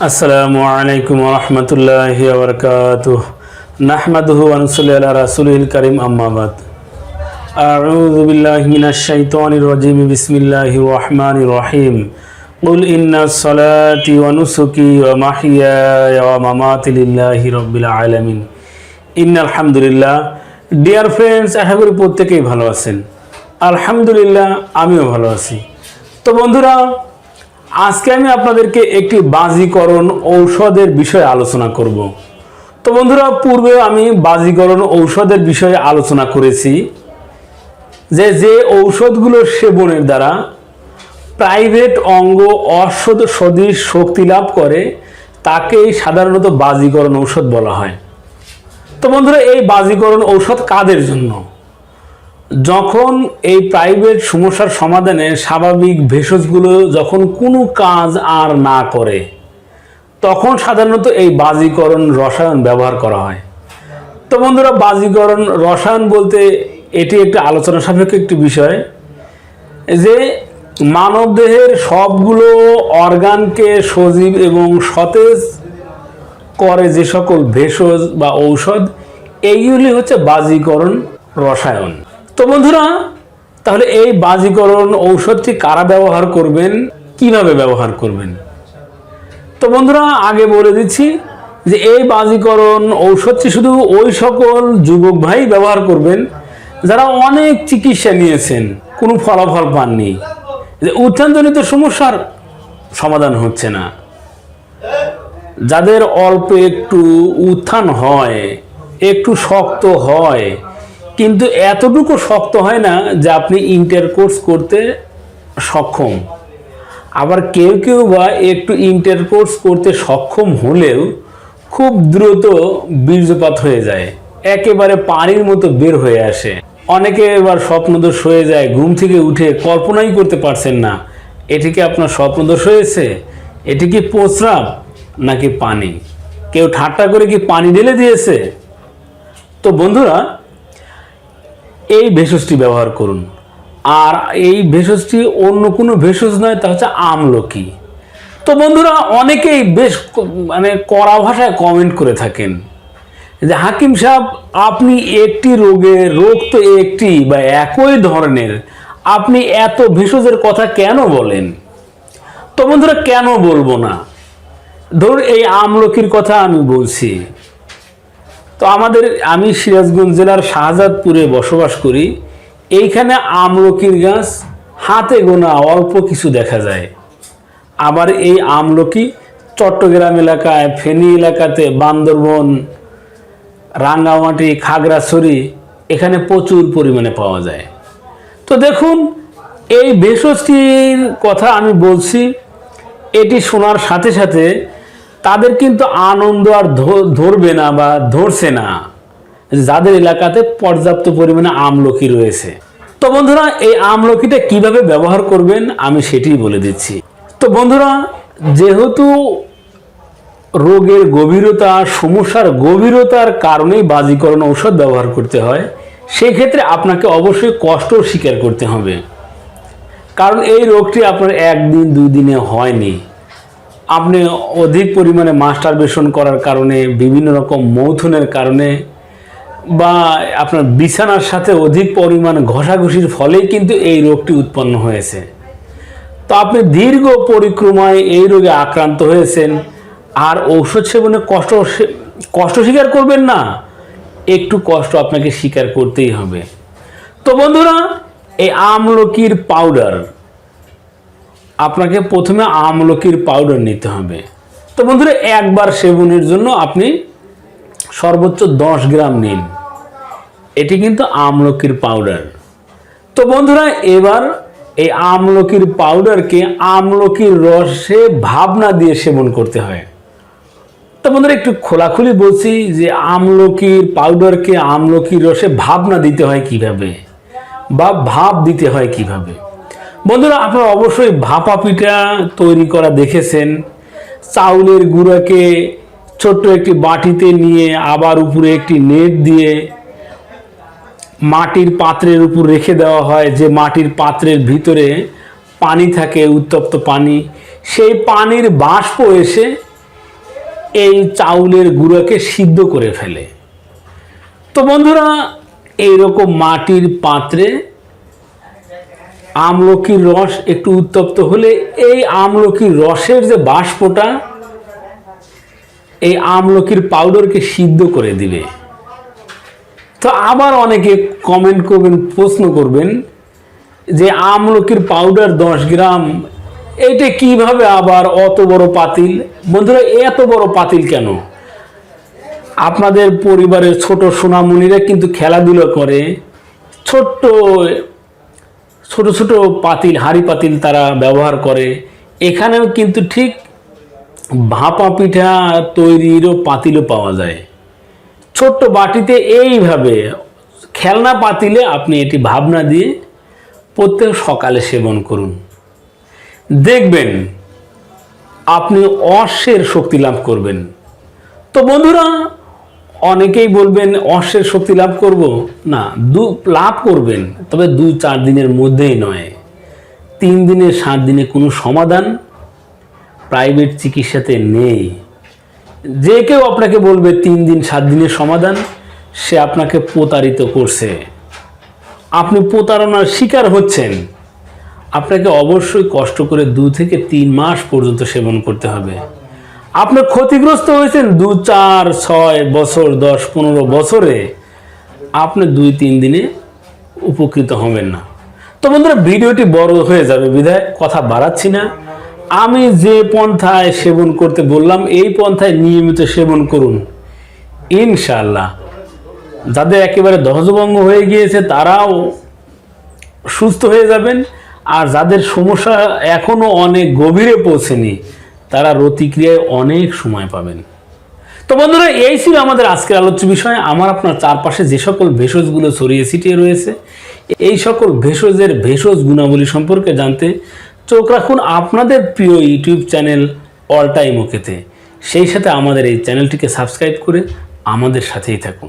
আসসালামু আলাইকুম রহমতুল্লাহি ওবরকাত নাহমাদুহু আনসুল্লি আলা রাসুলিল করিম আম্মাবাদ أعوذ بالله من الشيطان الرجيم بسم الله الرحمن الرحيم قل إن صلاتي ونسكي ومحياي ومماتي لله رب العالمين إن الحمد لله ডিয়ার ফ্রেন্ডস আশা করি প্রত্যেকেই ভালো আছেন আলহামদুলিল্লাহ আমিও ভালো আছি তো বন্ধুরা আজকে আমি আপনাদেরকে একটি বাজিকরণ ঔষধের বিষয়ে আলোচনা করব। তো বন্ধুরা, পূর্বে আমি বাজিকরণ ঔষধের বিষয়ে আলোচনা করেছি যে যে ঔষধগুলো সেবনের দ্বারা প্রাইভেট অঙ্গ অসদ সদৃশ শক্তি লাভ করে, তাকেই সাধারণত বাজিকরণ ঔষধ বলা হয়। তো বন্ধুরা, এই বাজিকরণ ঔষধ কাদের জন্য? যখন এই প্রাইভেট সমস্যার সমাধানে স্বাভাবিক ভেষজগুলো যখন কোনো কাজ আর না করে, তখন সাধারণত এই বাজিকরণ রসায়ন ব্যবহার করা হয়। তো বন্ধুরা, বাজিকরণ রসায়ন বলতে এটি একটি আলোচনা সাপেক্ষ একটি বিষয় যে মানবদেহের সবগুলো অর্গানকে সজীব এবং সতেজ করে যে সকল ভেষজ বা ঔষধ, এইগুলি হচ্ছে বাজিকরণ রসায়ন। তো বন্ধুরা, তাহলে এই বাজিকরণ ঔষধটি কারা ব্যবহার করবেন? কীভাবে ব্যবহার করবেন? তো বন্ধুরা, আগে বলে দিচ্ছি যে এই বাজিকরণ ঔষধটি শুধু ওই সকল যুবক ভাই ব্যবহার করবেন, যারা অনেক চিকিৎসা নিয়েছেন, কোনো ফলাফল পাননি। যে উত্থানজনিত সমস্যার সমাধান হচ্ছে না। যাদের অল্প একটু উত্থান হয়, একটু শক্ত হয় কিন্তু এতটুকু শক্ত হয় না যে আপনি ইন্টারকোর্স করতে সক্ষম। আবার কেউ কেউ বা একটু ইন্টারকোর্স করতে সক্ষম হলেও খুব দ্রুত বীর্যপাত হয়ে যায়। একেবারে পানির মতো বের হয়ে আসে। অনেকে এবার স্বপ্নদোষ হয়ে যায়, ঘুম থেকে উঠে কল্পনাই করতে পারছেন না। এটি কি আপনার স্বপ্নদোষ হয়েছে? এটি কি প্রস্রাব নাকি পানি? কেউ ঠাট্টা করে কি পানি ঢেলে দিয়েছে? তো বন্ধুরা এই ভেষজটি ব্যবহার করুন। আর এই ভেষজটি অন্য কোনো ভেষজ নয়, তা হচ্ছে আমলকি। তো বন্ধুরা, অনেকেই বেশ মানে কড়া ভাষায় কমেন্ট করে থাকেন যে, হাকিম সাহেব, আপনি একটি রোগে, রোগ তো একটি বা একই ধরনের, আপনি এত ভেষজের কথা কেন বলেন? তো বন্ধুরা, কেন বলব না? ধরুন, এই আমলকির কথা আমি বলছি। তো আমাদের আমি সিরাজগঞ্জ জেলার শাহজাদপুরে বসবাস করি। এইখানে আমলকির গাছ, হাতে গোনা অল্প কিছু দেখা যায়। আবার এই আমলকি চট্টগ্রাম এলাকায়, ফেনী এলাকাতে, বান্দরবন, রাঙ্গামাটি, খাগড়াছড়ি, এখানে প্রচুর পরিমাণে পাওয়া যায়। তো দেখুন, এই ভেষজটির কথা আমি বলছি, এটি শোনার সাথে সাথে তাদের কিন্তু আনন্দ আর ধরবে না বা ধরছে না। যাদের এলাকাতে পর্যাপ্ত পরিমাণে আমলকি রয়েছে। তো বন্ধুরা, এই আমলকিটা কীভাবে ব্যবহার করবেন আমি সেটিই বলে দিচ্ছি। তো বন্ধুরা, যেহেতু রোগের গভীরতা, সমস্যার গভীরতার কারণেই বাজিকরণ ঔষধ ব্যবহার করতে হয়, সেক্ষেত্রে আপনাকে অবশ্যই কষ্ট স্বীকার করতে হবে। কারণ এই রোগটি আপনার একদিন, দুই দিনে হয়নি। আপনি অধিক পরিমাণে মাস্টারবেশন করার কারণে, বিভিন্ন রকম মৌথুনের কারণে, বা আপনার বিছানার সাথে অধিক পরিমাণ ঘষাঘষির ফলেই কিন্তু এই রোগটি উৎপন্ন হয়েছে। তো আপনি দীর্ঘ পরিক্রমায় এই রোগে আক্রান্ত হয়েছেন, আর ঔষধ সেবনে কষ্ট কষ্ট স্বীকার করবেন না, একটু কষ্ট আপনাকে স্বীকার করতেই হবে। তো বন্ধুরা, এই আমলকির পাউডার আপনাকে প্রথমে আমলকির পাউডার নিতে হবে। তো বন্ধুরা, একবার সেবনের জন্য আপনি সর্বোচ্চ দশ গ্রাম নিন। এটি কিন্তু আমলকির পাউডার তো বন্ধুরা, এবার এই আমলকির পাউডারকে আমলকির রসে ভাবনা দিয়ে সেবন করতে হয়। তো বন্ধুরা, একটু খোলাখুলি বলছি যে আমলকির পাউডারকে আমলকির রসে ভাবনা দিতে হয় কীভাবে? বা ভাব দিতে হয় কীভাবে? বন্ধুরা, আপনারা অবশ্যই ভাপা পিঠা তৈরি করা দেখেছেন। চাউলের গুঁড়াকে ছোট্ট একটি বাটিতে নিয়ে আবার উপরে একটি নেট দিয়ে মাটির পাত্রের উপর রেখে দেওয়া হয়। যে মাটির পাত্রের ভিতরে পানি থাকে, উত্তপ্ত পানি, সেই পানির বাষ্প এসে এই চাউলের গুঁড়োকে সিদ্ধ করে ফেলে। তো বন্ধুরা, এইরকম মাটির পাত্রে আমলকির রস একটু উত্তপ্ত হলে এই আমলকির রসের যে বাষ্পটা, এই আমলকির পাউডারকে সিদ্ধ করে দিবে। তো আবার অনেকে কমেন্ট করবেন, প্রশ্ন করবেন যে আমলকির পাউডার দশ গ্রাম এইটা কীভাবে আবার অত বড় পাতিল? বন্ধুরা, এত বড় পাতিল কেন? আপনাদের পরিবারের ছোট সোনামণিরা কিন্তু খেলাধুলা করে, ছোট্ট ছোট ছোট পাতিল, হাঁড়ি পাতিল তারা ব্যবহার করে। এখানেও কিন্তু ঠিক ভাপা পিঠা তৈরিরও পাতিলও পাওয়া যায়। ছোট্ট বাটিতে এইভাবে খেলনা পাতিলে আপনি এটি ভাবনা দিয়ে প্রত্যেক সকালে সেবন করুন। দেখবেন আপনি অশ্বের শক্তি লাভ করবেন। তো বন্ধুরা অনেকেই বলবেন অশ্বের শক্তি লাভ করব? না, দু, লাভ করবেন, তবে দু, চার দিনের মধ্যেই নয়। তিন দিনে, সাত দিনে কোনো সমাধান প্রাইভেট চিকিৎসাতে নেই। যে কেউ আপনাকে বলবে, তিন দিন, সাত দিনের সমাধান সে আপনাকে প্রতারিত করছে। আপনি প্রতারণার শিকার হচ্ছেন। আপনাকে অবশ্যই কষ্ট করে দু থেকে তিন মাস পর্যন্ত সেবন করতে হবে। আপনি ক্ষতিগ্রস্ত হয়েছেন দু, চার, ছয় বছর, দশ, পনেরো বছরে, আপনি দুই, তিন দিনে উপকৃত হবেন না। তো বন্ধুরা, ভিডিওটি বড় হয়ে যাবে, বিধায় কথা বাড়াচ্ছি না। আমি যে পন্থায় সেবন করতে বললাম, এই পন্থায় নিয়মিত সেবন করুন। ইনশাল্লাহ যাদের একেবারে দহজভঙ্গ হয়ে গিয়েছে, তারাও সুস্থ হয়ে যাবেন। আর যাদের সমস্যা এখনও অনেক গভীরে পৌঁছেনি তারা প্রতিক্রিয়ায় অনেক সময় পাবেন। তো বন্ধুরা, এই ছিল আমাদের আজকের আলোচ্য বিষয়। আমার আপনার চারপাশে যে সকল ভেষজগুলো ছড়িয়ে ছিটিয়ে রয়েছে, এই সকল ভেষজের ভেষজ গুণাবলী সম্পর্কে জানতে চোখ রাখুন আপনাদের প্রিয় ইউটিউব চ্যানেল অল টাইম ওকেতে। সেই সাথে আমাদের এই চ্যানেলটিকে সাবস্ক্রাইব করে আমাদের সাথেই থাকুন।